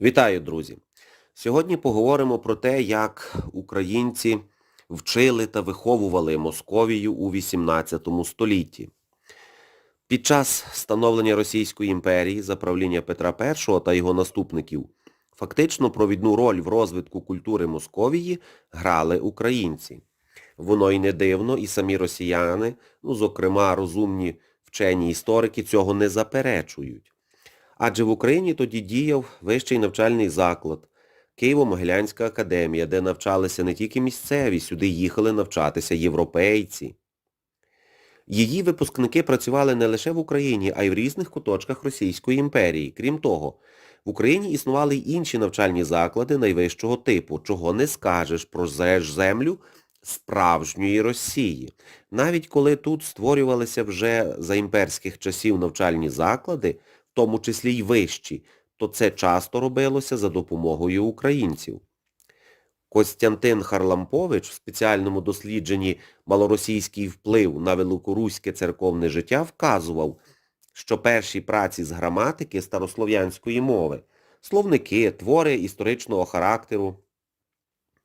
Вітаю, друзі! Сьогодні поговоримо про те, як українці вчили та виховували Московію у XVIII столітті. Під час становлення Російської імперії за правління Петра І та його наступників фактично провідну роль в розвитку культури Московії грали українці. Воно й не дивно, і самі росіяни, ну, зокрема розумні вчені історики, цього не заперечують. Адже в Україні тоді діяв вищий навчальний заклад, Києво-Могилянська академія, де навчалися не тільки місцеві, сюди їхали навчатися європейці. Її випускники працювали не лише в Україні, а й в різних куточках Російської імперії. Крім того, в Україні існували й інші навчальні заклади найвищого типу, чого не скажеш про землю справжньої Росії. Навіть коли тут створювалися вже за імперських часів навчальні заклади, в тому числі й вищі, то це часто робилося за допомогою українців. Костянтин Харлампович в спеціальному дослідженні «Малоросійський вплив на великоруське церковне життя» вказував, що перші праці з граматики старослов'янської мови, словники, твори історичного характеру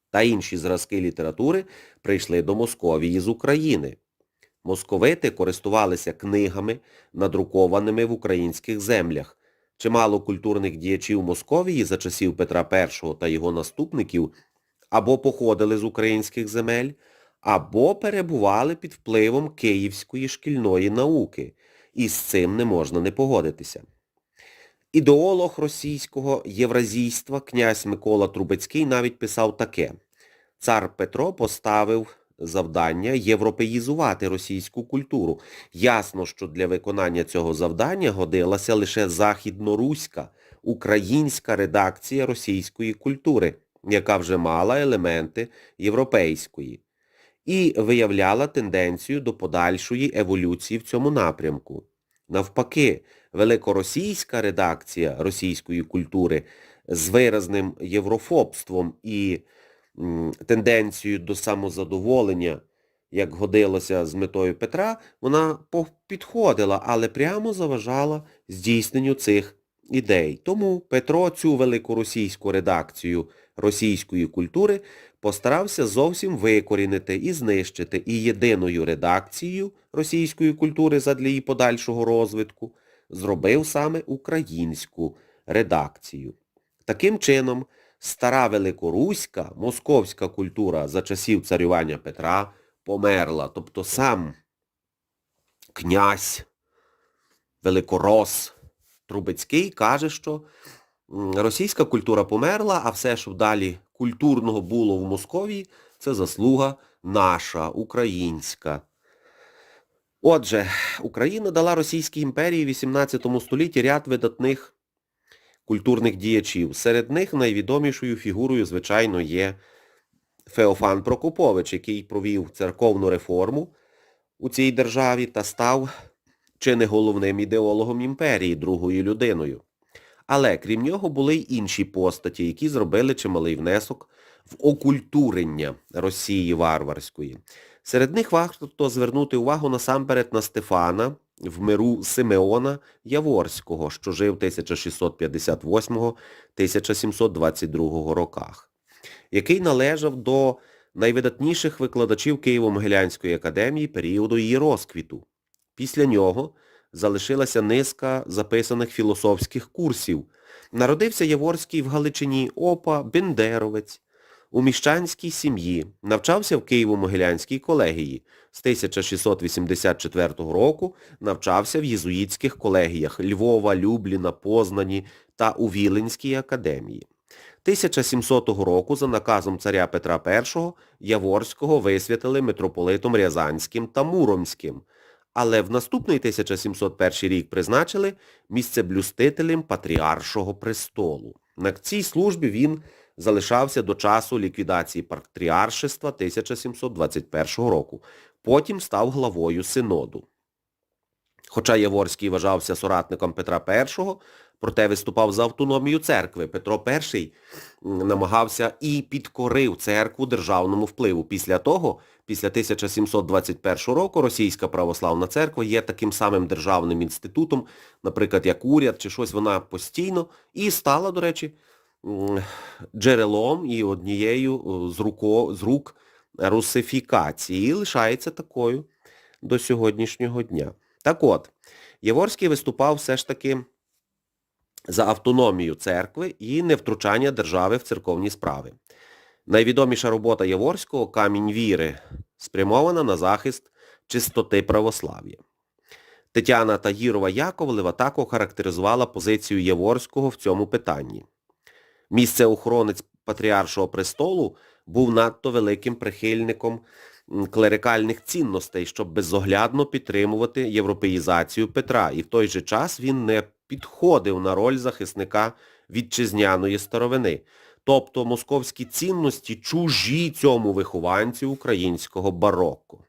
та інші зразки літератури прийшли до Московії з України. Московити користувалися книгами, надрукованими в українських землях. Чимало культурних діячів Московії за часів Петра І та його наступників або походили з українських земель, або перебували під впливом київської шкільної науки, і з цим не можна не погодитися. Ідеолог російського євразійства князь Микола Трубецький навіть писав таке. Цар Петро поставив завдання європеїзувати російську культуру. Ясно, що для виконання цього завдання годилася лише західноруська, українська редакція російської культури, яка вже мала елементи європейської, і виявляла тенденцію до подальшої еволюції в цьому напрямку. Навпаки, великоросійська редакція російської культури з виразним єврофобством і тенденцією до самозадоволення, як годилося з метою Петра, вона підходила, але прямо заважала здійсненню цих ідей. Тому Петро цю великоросійську редакцію російської культури постарався зовсім викорінити і знищити і єдиною редакцією російської культури задля її подальшого розвитку зробив саме українську редакцію. Таким чином, стара великоруська, московська культура за часів царювання Петра померла. Тобто сам князь, великорос Трубецький каже, що російська культура померла, а все, що далі культурного було в Московії, це заслуга наша, українська. Отже, Україна дала Російській імперії в 18 столітті ряд видатних культурних діячів. Серед них найвідомішою фігурою, звичайно, є Феофан Прокопович, який провів церковну реформу у цій державі та став чи не головним ідеологом імперії, другою людиною. Але крім нього були й інші постаті, які зробили чималий внесок в окультурення Росії варварської. Серед них варто звернути увагу насамперед на Стефана в миру Симеона Яворського, що жив 1658-1722 роках, який належав до найвидатніших викладачів Києво-Могилянської академії періоду її розквіту. Після нього залишилася низка записаних філософських курсів. Народився Яворський в Галичині Опа, Бендеровець, у міщанській сім'ї, навчався в Києво-Могилянській колегії. З 1684 року навчався в єзуїтських колегіях Львова, Любліна, Познані та у Віленській академії. 1700 року за наказом царя Петра І Яворського висвятили митрополитом Рязанським та Муромським, але в наступний 1701 рік призначили місцеблюстителем Патріаршого престолу. На цій службі він залишався до часу ліквідації патріаршества 1721 року. Потім став главою синоду. Хоча Яворський вважався соратником Петра І, проте виступав за автономію церкви. Петро І намагався і підкорив церкву державному впливу. Після того, після 1721 року, Російська православна церква є таким самим державним інститутом, наприклад, як уряд чи щось, вона постійно, і стала, до речі, джерелом і однією з, руко, з рук русифікації і лишається такою до сьогоднішнього дня. Так от, Яворський виступав все ж таки за автономію церкви і невтручання держави в церковні справи. Найвідоміша робота Яворського «Камінь віри» спрямована на захист чистоти православ'я. Тетяна Тагірова Яковлева так охарактеризувала позицію Яворського в цьому питанні. Місце охоронець Патріаршого престолу був надто великим прихильником клерикальних цінностей, щоб безоглядно підтримувати європеїзацію Петра, і в той же час він не підходив на роль захисника вітчизняної старовини. Тобто московські цінності чужі цьому вихованцю українського бароко.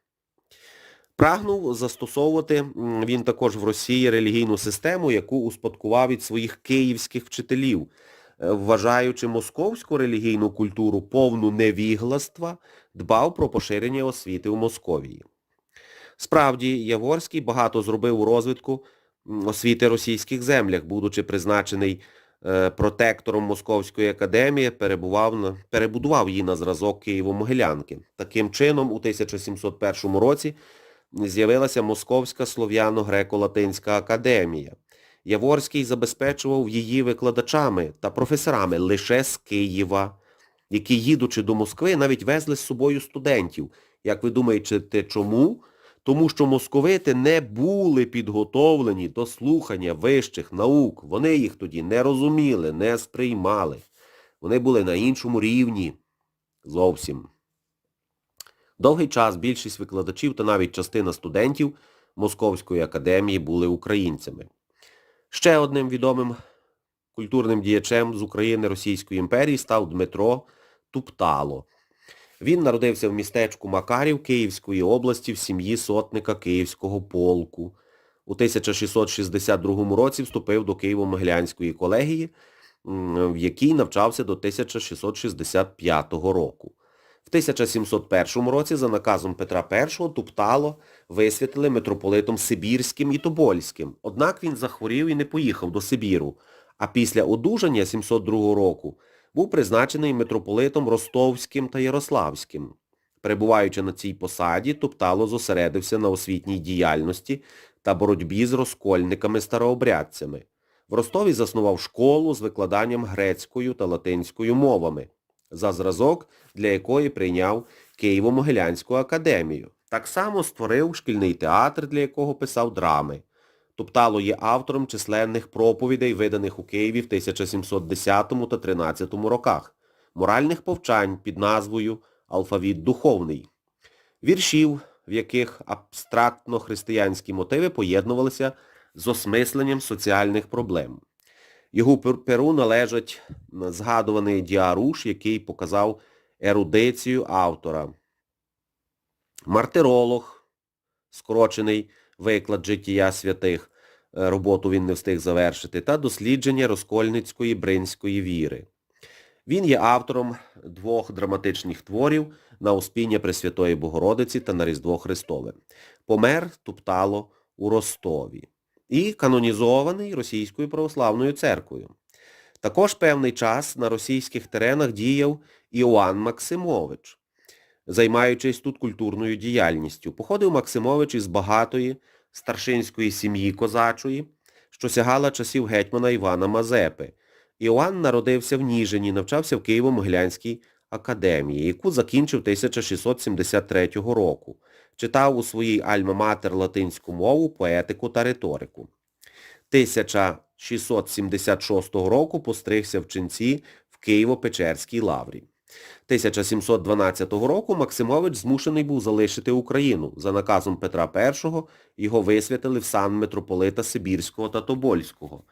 Прагнув застосовувати він також в Росії релігійну систему, яку успадкував від своїх київських вчителів, вважаючи московську релігійну культуру повну невігластва, дбав про поширення освіти у Московії. Справді, Яворський багато зробив у розвитку освіти російських землях, будучи призначений е, протектором Московської академії, перебував перебудував її на зразок Києво-Могилянки. Таким чином, у 1701 році з'явилася Московська слов'яно-греко-латинська академія. Яворський забезпечував її викладачами та професорами лише з Києва, які, їдучи до Москви, навіть везли з собою студентів. Як ви думаєте, чому? Тому що московити не були підготовлені до слухання вищих наук. Вони їх тоді не розуміли, не сприймали. Вони були на іншому рівні. Зовсім. Довгий час більшість викладачів та навіть частина студентів Московської академії були українцями. Ще одним відомим культурним діячем з України Російської імперії став Дмитро Туптало. Він народився в містечку Макарів Київської області в сім'ї сотника Київського полку. У 1662 році вступив до Києво-Могилянської колегії, в якій навчався до 1665 року. В 1701 році за наказом Петра І Туптало висвятили митрополитом Сибірським і Тобольським. Однак він захворів і не поїхав до Сибіру, а після одужання 702 року був призначений митрополитом Ростовським та Ярославським. Перебуваючи на цій посаді, Туптало зосередився на освітній діяльності та боротьбі з розкольниками-старообрядцями. В Ростові заснував школу з викладанням грецькою та латинською мовами, за зразок для якої прийняв Києво-Могилянську академію. Так само створив шкільний театр, для якого писав драми. Туптало є автором численних проповідей, виданих у Києві в 1710 та 13 роках, моральних повчань під назвою «Алфавіт духовний», віршів, в яких абстрактно-християнські мотиви поєднувалися з осмисленням соціальних проблем. Його перу належить згадуваний діаруш, який показав ерудицію автора. Мартиролог, скорочений виклад життя святих, е, роботу він не встиг завершити, та дослідження розкольницької бринської віри. Він є автором двох драматичних творів на Успіння Пресвятої Богородиці та на Різдво Христове. Помер Туптало у Ростові і канонізований Російською православною церквою. Також певний час на російських теренах діяв Іоанн Максимович, займаючись тут культурною діяльністю. Походив Максимович із багатої старшинської сім'ї козачої, що сягала часів гетьмана Івана Мазепи. Іоанн народився в Ніжині, навчався в Києво-Могилянській академії, яку закінчив 1673 року. Читав у своїй альма-матер латинську мову, поетику та риторику. 1676 року постригся в ченці в Києво-Печерській лаврі. 1712 року Максимович змушений був залишити Україну. За наказом Петра І його висвятили в сан митрополита Сибірського та Тобольського.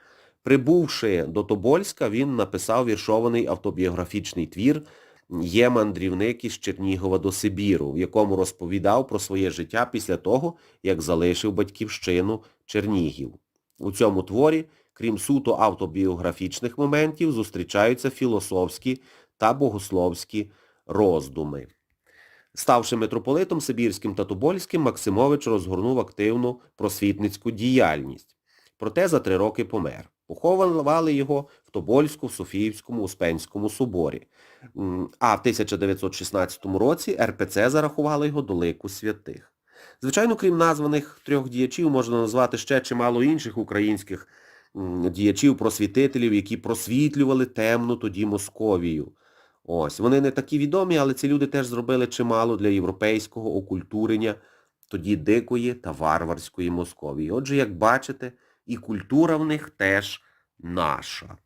Прибувши до Тобольська, він написав віршований автобіографічний твір «Є мандрівник із Чернігова до Сибіру», в якому розповідав про своє життя після того, як залишив батьківщину Чернігів. У цьому творі, крім суто автобіографічних моментів, зустрічаються філософські та богословські роздуми. Ставши митрополитом Сибірським та Тобольським, Максимович розгорнув активну просвітницьку діяльність. Проте за три роки помер. Поховали його в Тобольську, в Софіївському, Успенському соборі. А в 1916 році РПЦ зарахувало його до лику святих. Звичайно, крім названих трьох діячів, можна назвати ще чимало інших українських діячів, просвітителів, які просвітлювали темну тоді Московію. Ось, вони не такі відомі, але ці люди теж зробили чимало для європейського окультурення тоді дикої та варварської Московії. Отже, як бачите, і культура в них теж наша.